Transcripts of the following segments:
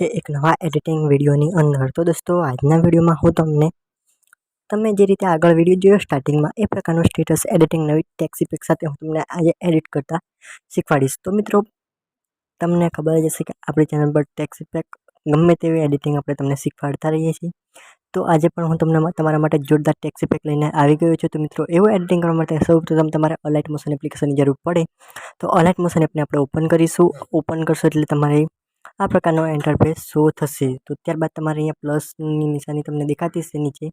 છે એક નવા એડિટિંગ વિડીયોની અંદર. તો દોસ્તો, આજના વિડીયોમાં હું તમને તમે જે રીતે આગળ વીડિયો જોયો સ્ટાર્ટિંગમાં એ પ્રકારનું સ્ટેટસ એડિટિંગ નવી ટેક્સી પેક સાથે હું તમને આજે એડિટ કરતા શીખવાડીશ. તો મિત્રો, તમને ખબર જ હશે કે આપણી ચેનલ પર ટેક્સી પેક ગમે તેવી એડિટિંગ આપણે તમને શીખવાડતા રહીએ છીએ. તો આજે પણ હું તમને તમારા માટે જોરદાર ટેક્સી પેક લઈને આવી ગયો છું. તો મિત્રો, એવું એડિટિંગ કરવા માટે સૌપ્રથમ તમારે અલાઇટ મોશન એપ્લિકેશનની જરૂર પડે. તો અલાઇટ મોશન એપને આપણે ઓપન કરીશું. ઓપન કરશો એટલે તમારે આ પ્રકારનો એન્ટરફેસ શો થશે. તો ત્યારબાદ તમારે અહીંયા પ્લસની નિશાની તમને દેખાતી છે નીચે.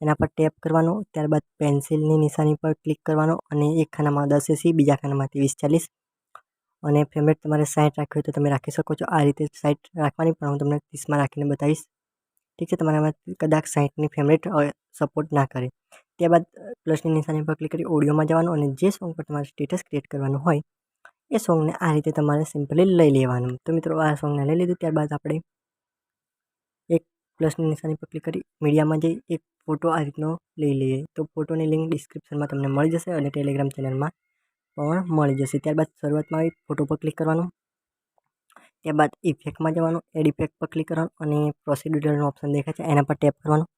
એના પર ટેપ કરવાનો, ત્યારબાદ પેન્સિલની નિશાની પર ક્લિક કરવાનો અને એક ખાનામાં દસ એસી બીજા ખાનામાંથી વીસ, ચાલીસ. અને ફેમરેટ તમારે સાઈઠ રાખવી હોય તો તમે રાખી શકો છો. આ રીતે સાઈટ રાખવાની પણ હું તમને ત્રીસમાં રાખીને બતાવીશ. ઠીક છે તમારામાં કદાચ સાઈઠની ફેમરેટ સપોર્ટ ના કરે. ત્યારબાદ પ્લસની નિશાની પર ક્લિક કરી ઓડિયોમાં જવાનું અને જે સોંગ પર તમારે સ્ટેટસ ક્રિએટ કરવાનું હોય એ સોંગને આ રીતે તમારે સિમ્પલી લઈ લેવાનું. તો મિત્રો, આ સોંગને લઈ લીધું, ત્યારબાદ આપણે એક પ્લસની નિશાની પર ક્લિક કરી મીડિયામાં જઈ એક ફોટો આ રીતનો લઈ લઈએ. તો ફોટોની લિંક ડિસ્ક્રિપ્શનમાં તમને મળી જશે અને ટેલિગ્રામ ચેનલમાં પણ મળી જશે. ત્યારબાદ શરૂઆતમાં આવી ફોટો પર ક્લિક કરવાનું. ત્યારબાદ ઇફેક્ટમાં જવાનું એડ ઇફેક્ટ પર ક્લિક કરવાનું અને પ્રોસિડ્યુરનો ઓપ્શન દેખાય છે, એના પર ટેપ કરવાનું.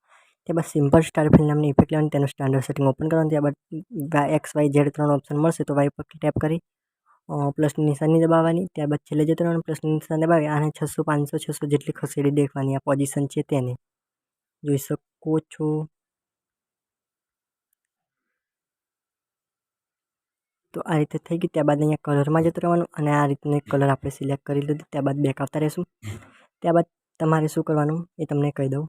ત્યારબાદ સિમ્પલ સ્ટાર ફિલ્મ નામની ઇફેક્ટ લેવાની, તેનું સ્ટાન્ડર્ડ સેટિંગ ઓપન કરવાનું. ત્યારબાદ એક્સ વાય ઝેડ ત્રણ ઓપ્શન મળશે, તો વાય પર ટેપ કરી પ્લસની નિશાની દબાવવાની, ત્યારબાદ છેલ્લે જતો રહેવાનું પ્લસની નિશાન દબાવી આને છસો, પાંચસો, છસો જેટલી ખસેડી દેખવાની આ પોઝિશન છે તેને. જોઈ શકો છો. તો આ રીતે થઈ ગયું, ત્યારબાદ અહીંયા કલરમાં જતું રહેવાનું અને આ રીતનો કલર આપણે સિલેક્ટ કરી લીધો, ત્યારબાદ બેક આવતા રહેશું. ત્યારબાદ તમારે શું કરવાનું એ તમને કહી દઉં.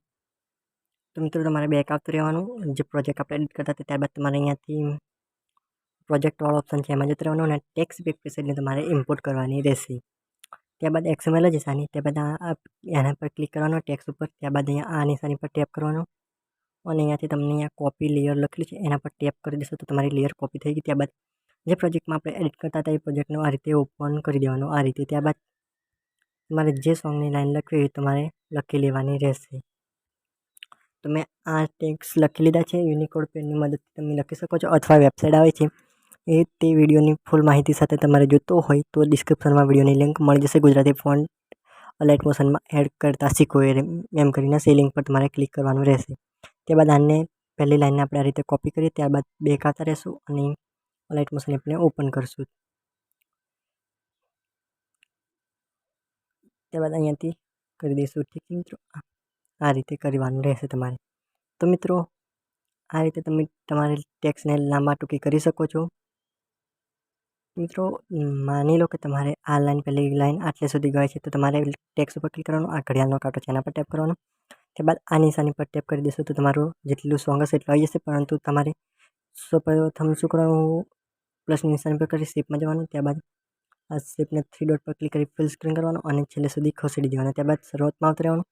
તો મિત્રો, તમારે બેક આવતું રહેવાનું, જે પ્રોજેક્ટ આપણે એડિટ કરતા હતા, ત્યારબાદ તમારે અહીંયાથી પ્રોજેક્ટ વાળો ઓપ્શન છે, એમાં જતું રહેવાનું અને ટેક્સ બેક તમારે ઇમ્પોર્ટ કરવાની રહેશે. ત્યારબાદ એક્સએમએલ જ નિશાની ત્યારબાદ આ એના પર ક્લિક કરવાનો, ટેક્સ ઉપર. ત્યારબાદ અહીંયા આ નિશાની પર ટેપ કરવાનો. અને અહીંયાથી તમને અહીંયા કોપી લેયર લખેલું છે, એના પર ટેપ કરી દેશો તો તમારી લેયર કોપી થઈ ગઈ. ત્યારબાદ જે પ્રોજેક્ટમાં આપણે એડિટ કરતા હતા એ પ્રોજેક્ટનો આ રીતે ઓપન કરી દેવાનું, આ રીતે. ત્યારબાદ તમારે જે સોંગની લાઈન લખવી હોય તમારે લખી લેવાની રહેશે. તો મેં આ ટેક્સ લખી લીધા છે યુનિકોડ પેનની મદદથી તમે લખી શકો છો, અથવા વેબસાઇટ આવે છે. એ તે વિડીયોની ફૂલ માહિતી સાથે તમારે જોતો હોય તો ડિસ્ક્રિપ્શનમાં વિડીયોની લિંક મળી જશે. ગુજરાતી ફોન્ટ અલાઇટ મોશનમાં એડ કરતા શીખો એમ કરીને સે લિંક પર તમારે ક્લિક કરવાનું રહેશે. ત્યારબાદ આને પહેલી લાઈનને આપણે આ રીતે કોપી કરીએ ત્યારબાદ બે ખાતા રહેશું અને અલાઇટ મોશન એપને ઓપન કરશું. ત્યારબાદ અહીંયાથી કરી દઈશું. ઠીક છે મિત્રો? આ રીતે કરવાનું રહેશે તમારે. તો મિત્રો, આ રીતે તમે તમારી ટેક્સને લાંબા ટૂંકી કરી શકો છો. મિત્રો, માની લો કે તમારે આ લાઈન પહેલી લાઈન આટલે સુધી ગઈ છે, તો તમારે ટેક્સ ઉપર ક્લિક કરવાનું, આ ઘડિયાળનો કાંટો છે એના પર ટેપ કરવાનો. ત્યારબાદ આ નિશાની પર ટેપ કરી દેશો તો તમારું જેટલું સોંગ હશે એટલું આવી જશે, પરંતુ તમારે સૌપ્રથમ શું કરવાનું પ્લસ નિશાની પર કરી શેપમાં જવાનું, ત્યારબાદ આ શેપને થ્રી ડોટ પર ક્લિક કરી ફિલ સ્ક્રીન કરવાનું અને છેલ્લે સુધી ખસેડી દેવાનું. ત્યારબાદ શરૂઆતમાં આવતું રહેવાનું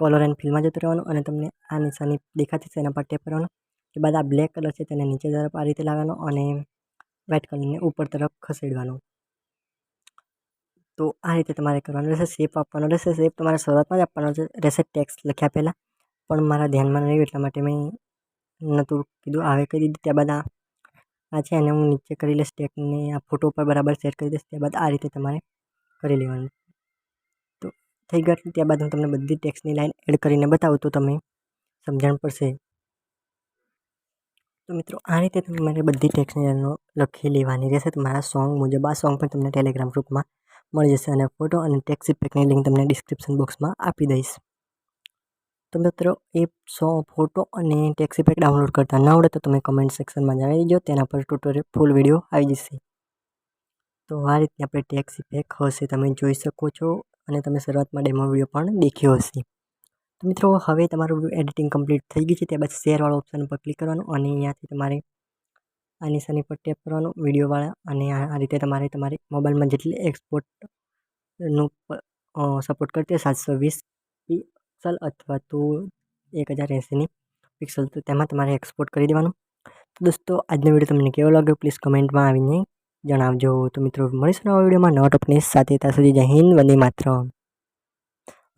કોલર એન્ડ ફિલમાં જતું રહેવાનું અને તમને આ નિશાની દેખાતી છે એના પર ટેપ કરવાનું. ત્યારબાદ આ બ્લેક કલર છે તેને નીચે તરફ આ રીતે લાવવાનો અને વ્હાઇટ કલરને ઉપર તરફ ખસેડવાનો. તો આ રીતે તમારે કરવાનું રહેશે. શેપ આપવાનો રહેશે. શેપ તમારે શરૂઆતમાં જ આપવાનો રહેશે ટેક્સ લખ્યા પહેલાં. પણ મારા ધ્યાનમાં નહીં એટલા માટે મેં નહોતું કીધું. આવે કરી દીધું ત્યારબાદ આ. આ છે એને હું નીચે કરી લઈશ ટેકને આ ફોટો ઉપર બરાબર સેટ કરી દઈશ. ત્યારબાદ આ રીતે તમારે કરી લેવાનું. તો થઈ ગયું ત્યારબાદ હું તમને બધી ટેક્સની લાઇન એડ કરીને બતાવું તો તમે સમજણ પડશે. તો મિત્રો, આ રીતે તમારે બધી ટેક્સની લખી લેવાની રહેશે. તમારા સોંગ મુજબ આ સોંગ પણ તમને ટેલિગ્રામ ગ્રુપમાં મળી જશે અને ફોટો અને ટેક્સી પેકની લિંક તમને ડિસ્ક્રિપ્શન બોક્સમાં આપી દઈશ. તો મિત્રો, એ સો ફોટો અને ટેક્સી પેક ડાઉનલોડ કરતા ન આવડે તો તમે કમેન્ટ સેક્શનમાં જણાવી દેજો. તેના પર ટ્યુટોરિયલ ફૂલ વીડિયો આવી જશે. તો આ રીતે આપણે ટેક્સી પેક હશે. તમે જોઈ શકો છો અને તમે શરૂઆતમાં ડેમો વીડિયો પણ દેખ્યો હશે. તો મિત્રો, હવે તમારું એડિટિંગ કમ્પ્લીટ થઈ ગયું છે, ત્યારબાદ શેરવાળો ઓપ્શન પર ક્લિક કરવાનું અને અહીંયાથી તમારે આ નિશાની પર ટેપ કરવાનું વિડીયોવાળા અને આ રીતે તમારે તમારી મોબાઈલમાં જેટલી એક્સપોર્ટનું સપોર્ટ કરતી સાતસો વીસ પિક્સલ અથવા તો એક હજાર એંસીની પિક્સલ, તો તેમાં તમારે એક્સપોર્ટ કરી દેવાનું. તો દોસ્તો, આજનો વીડિયો તમને કેવો લાગ્યો? પ્લીઝ કમેન્ટમાં આવીને જણાવજો. તો મિત્રો, મળીશું નવા વિડીયોમાં. નવા ટોપની સાથે ત્યાં સુધી જય હિન્દ, વંદે માતરમ.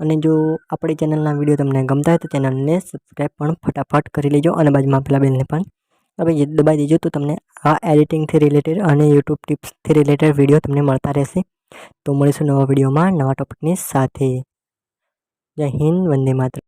અને જો આપણી ચેનલના વીડિયો તમને ગમતા હોય તો ચેનલને સબસ્ક્રાઈબ પણ ફટાફટ કરી લેજો અને બાજુમાં પેલા બેલને પણ એ દબાઈ દેજો તો તમને આ એડિટિંગથી રિલેટેડ અને યુટ્યુબ ટિપ્સથી રિલેટેડ વીડિયો તમને મળતા રહેશે. તો મળીશું નવા વિડીયોમાં નવા ટોપિકની સાથે. જય હિન્દ, વંદે માતરમ.